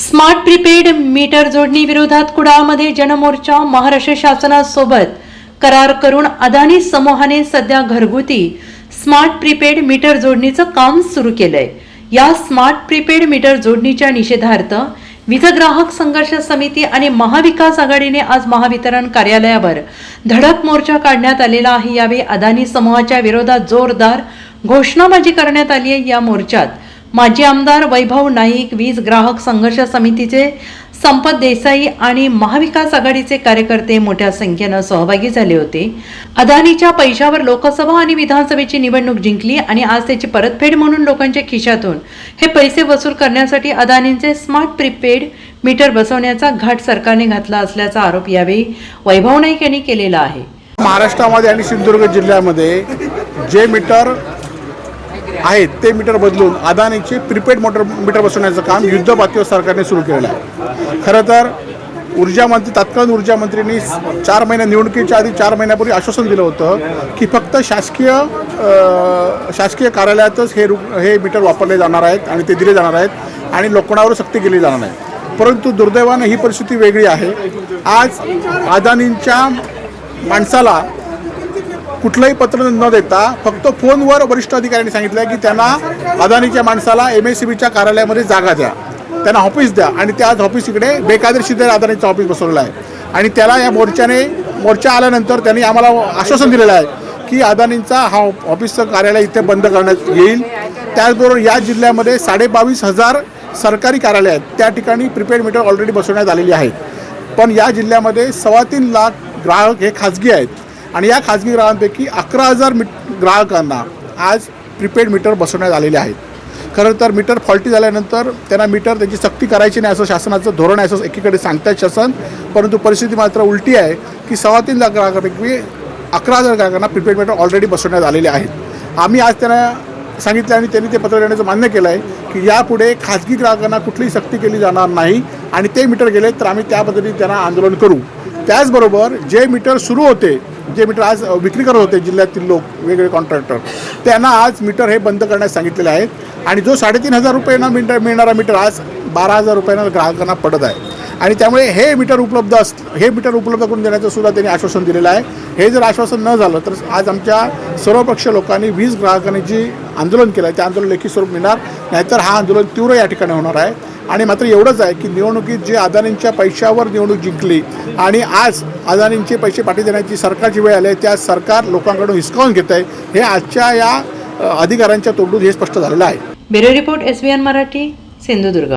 Smart prepaid metre जोडणी विरोधात कुडाळमध्ये जनमोर्चा महाराष्ट्र शासनासोबत करार करून अदानी समूहाने सध्या घरगुती स्मार्ट प्रीपेड मीटर जोडणीचं काम सुरू केलंय. या स्मार्ट प्रीपेड मीटर जोडणीच्या निषेधार्थ वीज ग्राहक संघर्ष समिती आणि महाविकास आघाडीने आज महावितरण कार्यालयावर धडक मोर्चा काढण्यात आलेला आहे. यावेळी अदानी समूहाच्या विरोधात जोरदार घोषणाबाजी करण्यात आली आहे. या मोर्चात माजी आमदार वैभव नाईक वीज ग्राहक संघर्ष समितीचे संपत देसाई आणि महाविकास आघाडीचे कार्यकर्ते मोठ्या संख्येनं सहभागी झाले होते. अदानीच्या पैशावर लोकसभा आणि विधानसभेची निवडणूक जिंकली आणि आज त्याची परतफेड म्हणून लोकांच्या खिशातून हे पैसे वसूल करण्यासाठी अदानींचे स्मार्ट प्रीपेड मीटर बसवण्याचा घाट सरकारने घातला असल्याचा आरोप यावेळी वैभव नाईक यांनी केलेला आहे. महाराष्ट्रामध्ये आणि सिंधुदुर्ग जिल्ह्यामध्ये जे मीटर आहेत ते मीटर बदलून अदानीचे प्रीपेड मोटर मीटर बसवण्याचं काम युद्धपातळीवर सरकारने सुरू केलेलं आहे. खरं तर ऊर्जा मंत्री तत्कालीन ऊर्जा मंत्र्यांनी चार महिन्या निवडणुकीच्या आधी चार महिन्यापूर्वी आश्वासन दिलं होतं की फक्त शासकीय शासकीय कार्यालयातच हे रु हे मीटर वापरले जाणार आहेत आणि ते दिले जाणार आहेत आणि लोकांवर सक्ती केली जाणार आहे. परंतु दुर्दैवानं ही परिस्थिती वेगळी आहे. आज अदानींच्या माणसाला कुठलंही पत्र न देता फक्त फोनवर वरिष्ठ अधिकाऱ्यांनी सांगितलं की त्यांना अदानीच्या माणसाला एम एस सी बीच्या कार्यालयामध्ये जागा द्या. त्यांना ऑफिस द्या. आणि त्या ऑफिस इकडे बेकायदेशीर अदानीचं ऑफिस बसवलेलं आहे. आणि त्याला या मोर्चाने मोर्चा आल्यानंतर त्यांनी आम्हाला आश्वासन दिलेलं आहे की अदानींचा हा ऑफिसचं कार्यालय इथे बंद करण्यात येईल. त्याचबरोबर या जिल्ह्यामध्ये साडेबावीस हजार सरकारी कार्यालय आहेत. त्या ठिकाणी प्रिपेड मीटर ऑलरेडी बसवण्यात आलेली आहेत पण या जिल्ह्यामध्ये सव्वा तीन लाख ग्राहक हे खाजगी आहेत. आणि या खाजगी ग्राहकांपैकी अकरा हजार मीट ग्राहकांना आज प्रीपेड मीटर बसवण्यात आलेले आहेत. खरं तर मीटर फॉल्टी झाल्यानंतर त्यांना मीटर त्याची सक्ती करायची नाही असं शासनाचं धोरण आहे असं एकीकडे सांगतात शासन परंतु परिस्थिती मात्र उलटी आहे की सव्वा तीन लाख ग्राहकांपैकी अकरा हजार ग्राहकांना प्रीपेड मीटर ऑलरेडी बसवण्यात आलेले आहेत. आम्ही आज त्यांना सांगितलं आणि त्यांनी ते पत्र देण्याचं मान्य केलं आहे की यापुढे खाजगी ग्राहकांना कुठलीही सक्ती केली जाणार नाही आणि ते मीटर गेले तर आम्ही त्या पद्धतीने त्यांना आंदोलन करू. त्याचबरोबर जे मीटर सुरू होते जे मीटर आज विक्री करत होते जिल्ह्यातील लोक वेगवेगळे कॉन्ट्रॅक्टर त्यांना आज मीटर हे बंद करण्यास सांगितलेले आहेत. आणि जो साडेतीन हजार रुपयांना मीटर मिळणारा मीटर आज बारा हजार रुपयांना ग्राहकांना पडत आहे. आणि त्यामुळे हे मीटर उपलब्ध अस हे मीटर उपलब्ध करून देण्याचं सुद्धा त्यांनी आश्वासन दिलेलं आहे. हे जर आश्वासन न झालं तर आज आमच्या सर्वपक्ष लोकांनी वीज ग्राहकांनी जी आंदोलन केलं आहे ते आंदोलन लेखी स्वरूप मिळणार. नाहीतर हा आंदोलन तीव्र या ठिकाणी होणार आहे. आणि मात्र एवढंच आहे की निवडणुकीत जे अदानींच्या पैशावर निवडणूक जिंकली आणि आज अदानींचे पैसे पाठी देण्याची सरकारची वेळ आली आहे त्या सरकार लोकांकडून हिसकावून घेत आहे हे आजच्या या अधिकाऱ्यांच्या तोंडून हे स्पष्ट झालेलं आहे. Bureau report S Marathi Sindhudurg.